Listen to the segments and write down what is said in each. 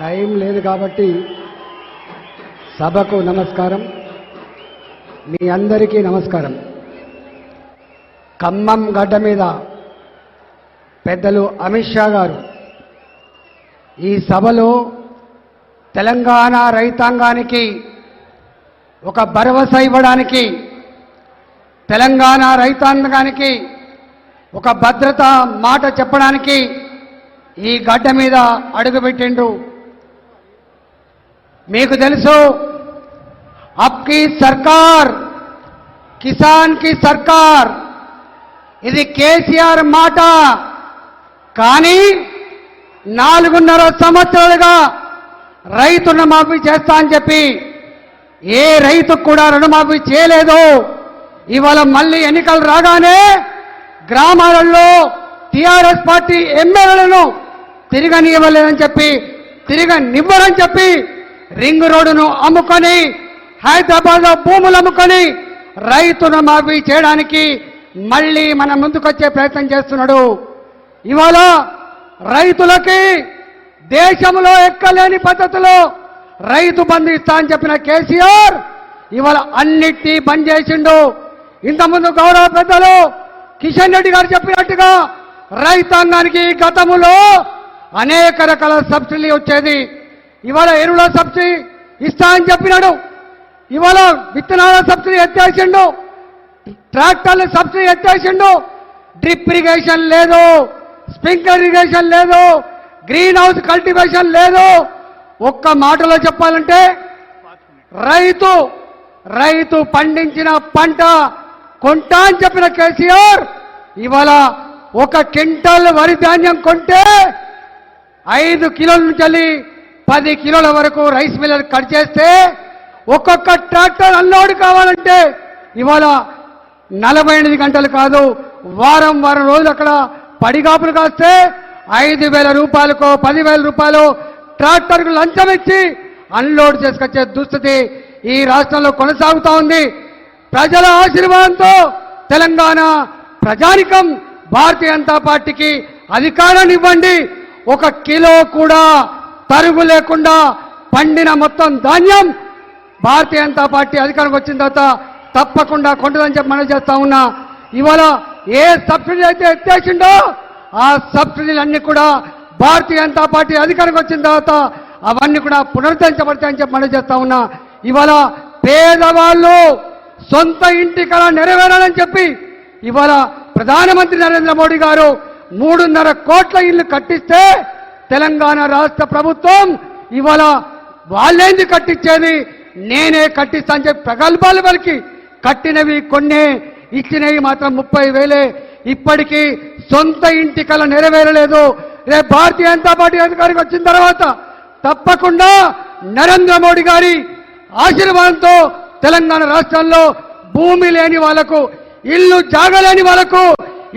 Time లేదు కాబట్టి సభకు నమస్కారం. మీ అందరికీ నమస్కారం. ఖమ్మం గడ్డ మీద పెద్దలు అమిత్ షా గారు ఈ సభలో తెలంగాణ రైతాంగానికి ఒక భరోసా ఇవ్వడానికి తెలంగాణ రైతాంగానికి ఒక భద్రత మాట చెప్పడానికి ఈ గడ్డ మీద అడుగుపెట్టిండ్రు. మీకు తెలుసు అప్కి సర్కార్ కిసాన్కి సర్కార్. ఇది కేసీఆర్ మాట. కానీ నాలుగున్నర సంవత్సరాలుగా రైతు రుణమాఫీ చేస్తా అని చెప్పి ఏ రైతుకు కూడా రుణమాఫీ చేయలేదు. ఇవాళ మళ్ళీ ఎన్నికలు రాగానే గ్రామాలలో టిఆర్ఎస్ పార్టీ ఎమ్మెల్యేలను తిరగనివ్వలేదని చెప్పి తిరగనివ్వరని చెప్పి రింగ్ రోడ్డును అమ్ముకొని హైదరాబాద్లో భూములు అమ్ముకొని రైతును మాఫీ చేయడానికి మళ్ళీ మన ముందుకొచ్చే ప్రయత్నం చేస్తున్నాడు. ఇవాళ రైతులకి దేశంలో ఎక్కలేని పద్ధతిలో రైతు బంధు ఇస్తా అని చెప్పిన కేసీఆర్ ఇవాళ అన్నిటినీ బంద్ చేసిండు. ఇంతకుముందు గౌరవ పెద్దలు కిషన్ రెడ్డి గారు చెప్పినట్టుగా రైతాంగానికి గతములో అనేక రకాల సబ్సిడీ వచ్చేది. ఇవాళ ఎరువుల సబ్సిడీ ఇస్తా అని చెప్పినాడు. ఇవాళ విత్తనాల సబ్సిడీ ఎత్తేసిండు. ట్రాక్టర్ల సబ్సిడీ ఎత్తేసిండు. డ్రిప్ ఇరిగేషన్ లేదు. స్ప్రింక్లర్ ఇరిగేషన్ లేదు. గ్రీన్ హౌస్ కల్టివేషన్ లేదు. ఒక్క మాటలో చెప్పాలంటే రైతు రైతు పండించిన పంట కొంటా అని చెప్పిన కేసీఆర్ ఇవాళ ఒక క్వింటల్ వరి ధాన్యం కొంటే ఐదు కిలోల నుంచి వెళ్ళి పది కిలోల వరకు రైస్ మిల్లర్ కట్ చేస్తే ఒక్కొక్క ట్రాక్టర్ అన్లోడ్ కావాలంటే ఇవాళ నలభై ఎనిమిది గంటలు కాదు వారం వారం రోజులు అక్కడ పడిగాపులు కాస్తే ఐదు వేల రూపాయలకో పదివేల రూపాయలు ట్రాక్టర్కు లంచం ఇచ్చి అన్లోడ్ చేసుకొచ్చే దుస్థితి ఈ రాష్ట్రంలో కొనసాగుతా ఉంది. ప్రజల ఆశీర్వాదంతో తెలంగాణ ప్రజానికం భారతీయ జనతా పార్టీకి అధికారాన్ని ఇవ్వండి. ఒక కిలో కూడా తరుగు లేకుండా పండిన మొత్తం ధాన్యం భారతీయ జనతా పార్టీ అధికారంకి వచ్చిన తర్వాత తప్పకుండా కొండదని చెప్పి మనం చేస్తా ఉన్నా. ఇవాళ ఏ సబ్సిడీ అయితే ఎత్తేసిండో ఆ సబ్సిడీలన్నీ కూడా భారతీయ జనతా పార్టీ అధికారంకి వచ్చిన తర్వాత అవన్నీ కూడా పునరుద్ధరించబడతాయని చెప్పి మనం చేస్తా ఉన్నా. ఇవాళ పేదవాళ్ళు సొంత ఇంటి కళ నెరవేరాలని చెప్పి ఇవాళ ప్రధానమంత్రి నరేంద్ర మోడీ గారు మూడున్నర కోట్ల ఇల్లు కట్టిస్తే తెలంగాణ రాష్ట్ర ప్రభుత్వం ఇవాళ వాళ్ళేంది కట్టించేది? నేనే కట్టిస్తాను చెప్పి ప్రగల్భాలు పలికి. కట్టినవి కొన్నే ఇచ్చినవి మాత్రం ముప్పై వేలే. ఇప్పటికీ సొంత ఇంటి కళ నెరవేరలేదు. రేపు భారతీయ జనతా పార్టీ అధికారికి వచ్చిన తర్వాత తప్పకుండా నరేంద్ర మోడీ గారి ఆశీర్వాదంతో తెలంగాణ రాష్ట్రంలో భూమి లేని వాళ్ళకు ఇల్లు జాగలేని వాళ్ళకు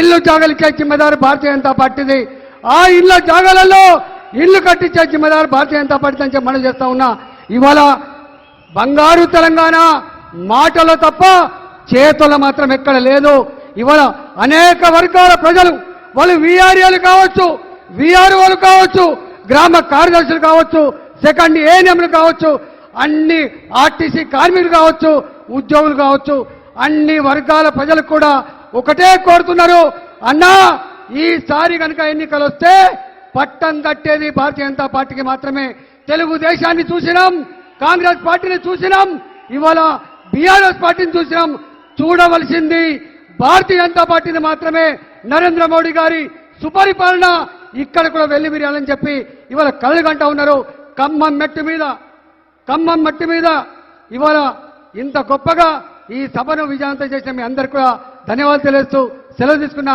ఇల్లు జాగలికే చిమ్మదారు భారతీయ జనతా పార్టీది. ఆ ఇళ్ళ జాగాలలో ఇల్లు కట్టించే జిమ్మదారు భారతీయ జనతా పార్టీ అని చెప్పి మనం చేస్తా ఉన్నా ఇవాళ బంగారు తెలంగాణ మాటలో తప్ప చేతుల మాత్రం ఎక్కడ లేదు. ఇవాళ అనేక వర్గాల ప్రజలు వాళ్ళు వీఆర్ఏలు కావచ్చు వీఆర్ఓలు కావచ్చు గ్రామ కార్యదర్శులు కావచ్చు సెకండ్ ఏఎన్ఎంలు కావచ్చు అన్ని ఆర్టీసీ కార్మికులు కావచ్చు ఉద్యోగులు కావచ్చు అన్ని వర్గాల ప్రజలు కూడా ఒకటే కోరుతున్నారు. అన్నా ఈసారి కనుక ఎన్నికలు వస్తే పట్టం కట్టేది భారతీయ జనతా పార్టీకి మాత్రమే. తెలుగుదేశాన్ని చూసినాం కాంగ్రెస్ పార్టీని చూసినాం ఇవాళ బీఆర్ఎస్ పార్టీని చూసినాం. చూడవలసింది భారతీయ జనతా పార్టీని మాత్రమే. నరేంద్ర మోడీ గారి సుపరిపాలన ఇక్కడ కూడా వెళ్ళి విరియాలని చెప్పి ఇవాళ కళ్ళు గంట ఉన్నారు. ఖమ్మం మెట్టు మీద ఖమ్మం మట్టి మీద. ఇవాళ ఇంత గొప్పగా ఈ సభను విజయవంతం చేసిన మీ అందరికి కూడా ధన్యవాదాలు తెలియజేస్తూ సెలవు తీసుకున్నా